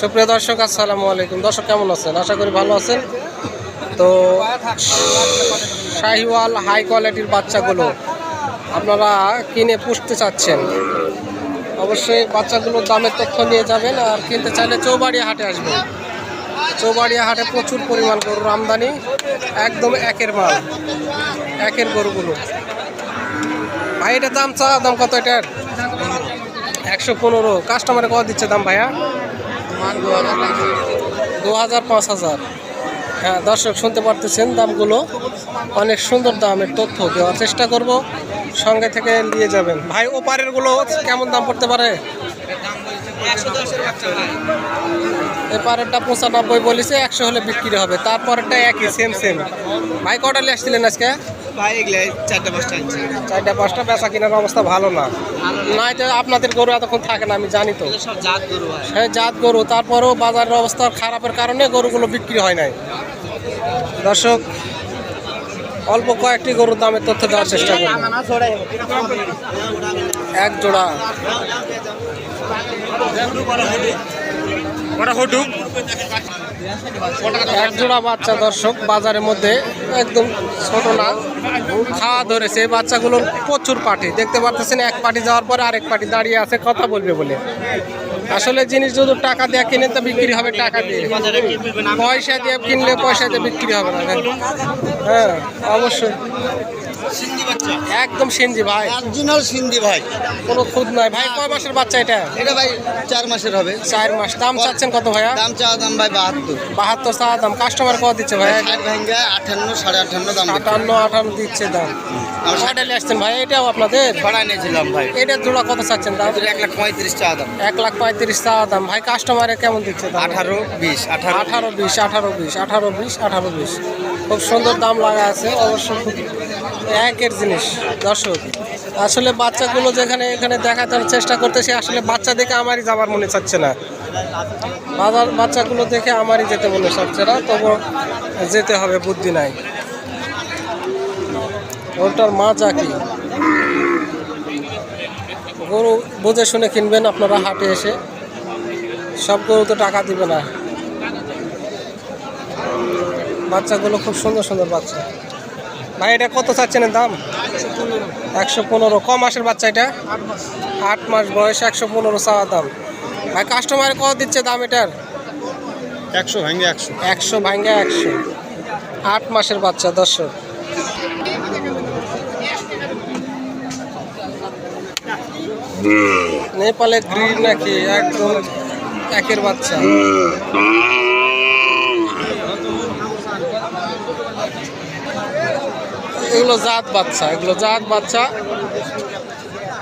সুপ্রিয় দর্শক, আসসালামু আলাইকুম। দর্শক, কেমন আছেন? আশা করি ভালো আছেন। তো শাহিওয়াল হাই কোয়ালিটির বাচ্চাগুলো আপনারা কিনে পুষতে চাচ্ছেন। অবশ্যই বাচ্চাগুলোর দামের তথ্য নিয়ে যাবেন আর কিনতে চাইলে চৌবাড়িয়া হাটে আসবেন। চৌবাড়িয়া হাটে প্রচুর পরিমাণ গরুর আমদানি, একদম একের মাল, একের গরুগুলো। ভাই, এটার দাম চা, দাম কত এটার? একশো পনেরো। কাস্টমারে কত দিচ্ছে দাম ভাইয়া? দু হাজার পাঁচ হাজার। হ্যাঁ দর্শক শুনতে পারতেছেন দামগুলো। অনেক সুন্দর দামের তথ্য দেওয়ার চেষ্টা করব। সঙ্গে থেকে নিয়ে যাবেন। ভাই ওপারেরগুলো কেমন দাম পড়তে পারে? এপারেরটা পঁচানব্বই বলেছে একশো হলে বিক্রি হবে। তারপরেরটা একই সেম সেম ভাই কটা নিয়ে আসছিলেন আজকে? ভাই এগুলো চারটে পাঁচটা আনছি। চারটা পাঁচটা বেচা কেনার অবস্থা ভালো না। না। এটা আপনাদের গরু এতক্ষণ থাকে না আমি জানি তো। সব জাত গরু হ্যাঁ জাত গরু। তারপরেও বাজারের অবস্থা খারাপের কারণে গরুগুলো বিক্রি হয় নাই। দর্শক অল্প কয়েকটি গরুর দামের তথ্য দেওয়ার চেষ্টা করব। এক জোড়া। এক জোড়া বাচ্চা দর্শক, বাজারের মধ্যে একদম ছোট না। খাওয়া ধরেছে বাচ্চাগুলোর প্রচুর পাটি দেখতে পাচ্ছেন এক পাটি যাওয়ার পরে আরেক পাটি দাঁড়িয়ে আছে, কথা বলবে বলে। আসলে জিনিস যদি টাকা দিয়ে কিনে তো বিক্রি হবে টাকা দিয়ে। পয়সা দিয়ে কিনলে পয়সা দিয়ে বিক্রি হবে না হ্যাঁ অবশ্যই। একদম সিনজি ভাই। অরিজিনাল সিন্ধি ভাই। কোনো খুদ নয় ভাই কয় মাসের বাচ্চা এটা? এটা ভাই চার মাসের হবে। চার মাস। দাম চাচ্ছেন কত ভাইয়া? দাম চাওয়া দাম ভাই বাহাত্তর। বাহাত্তর চা দাম। কাস্টমার কত দিচ্ছে ভাইয়া ষাট ভাঙ্গা আটান্ন সাড়ে আটান্ন দাম। আটান্ন আটান্ন দিচ্ছে দাম। আসছেন ভাই এটাও আপনাদের? নিয়েছিলাম ভাই। এটার জোড়া কত চাচ্ছেন দাম? এক লাখ পঁয়ত্রিশ চাওয়া দাম। এক লাখ পঁয়ত্রিশ চা দাম। ভাই কাস্টমারে কেমন দিচ্ছে আঠারো বিশ আঠারো আঠারো বিশ আঠারো বিশ আঠারো বিশ আঠারো বিশ। খুব সুন্দর দাম লাগা আছে অবশ্য খুব একের জিনিস দর্শক। আসলে বাচ্চাগুলো যেখানে এখানে দেখাতে চেষ্টা করতেছি আসলে বাচ্চা দেখে আমারই যাবার মনে চাচ্ছে না। বাজার বাচ্চাগুলো দেখে আমারই যেতে মনে চাচ্ছে না তবু যেতে হবে বুদ্ধি নাই। ওটার মা যা কি? গরু বুঝে শুনে কিনবেন আপনারা হাটে এসে। সব গরু তো টাকা দিবে না। বাচ্চাগুলো খুব সুন্দর সুন্দর বাচ্চা। ভাই এটা কত চাচ্ছেন দাম? একশো পনেরো। ক মাসের বাচ্চা এটা? আট মাস বয়স একশো পনেরো চাওয়া দাম। ভাই কাস্টমার কত দিচ্ছে দাম এটার? একশো ভাঙ্গে একশো। একশো ভাঙ্গা একশো। আট মাসের বাচ্চা দর্শক। নেপালে গ্রিন নাকি? একদম একের বাচ্চা। এগুলো জাত বাচ্চা, এগুলো জাত বাচ্চা।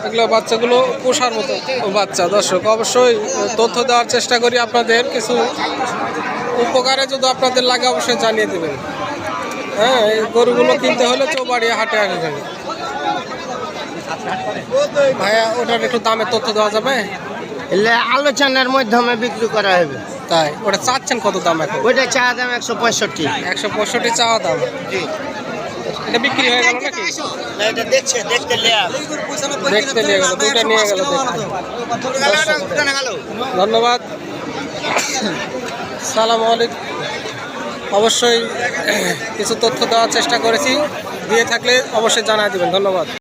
এগুলো বাচ্চাগুলো পোষার মতো বাচ্চা। দর্শক, অবশ্যই তথ্য দেওয়ার চেষ্টা করি আপনাদের। কিছু উপকারে যদি আপনাদের লাগে, অবশ্যই জানিয়ে দেবেন। হ্যাঁ এই গরুগুলো কিনতে হলে চৌবাড়িয়া হাটে আসবেন ভাইয়া, ওটার একটু দামের তথ্য দেওয়া যাবে? এলে আলোচনার মাধ্যমে বিক্রি করা হবে। তাই ওটা চাচ্ছেন কত দাম এখন? ওইটা চা দাম একশো পঁয়ষট্টি। একশো পঁয়ষট্টি চাওয়া দাম। এটা বিক্রি হয়ে গেল নাকি? এটা দেখছে দেখতে দেখতে নিয়ে গেল দুইটা নিয়ে গেল ধন্যবাদ। সালাম আলাইকুম। অবশ্যই কিছু তথ্য দেওয়ার চেষ্টা করেছি। দিয়ে থাকলে অবশ্যই জানাই দেবেন। ধন্যবাদ।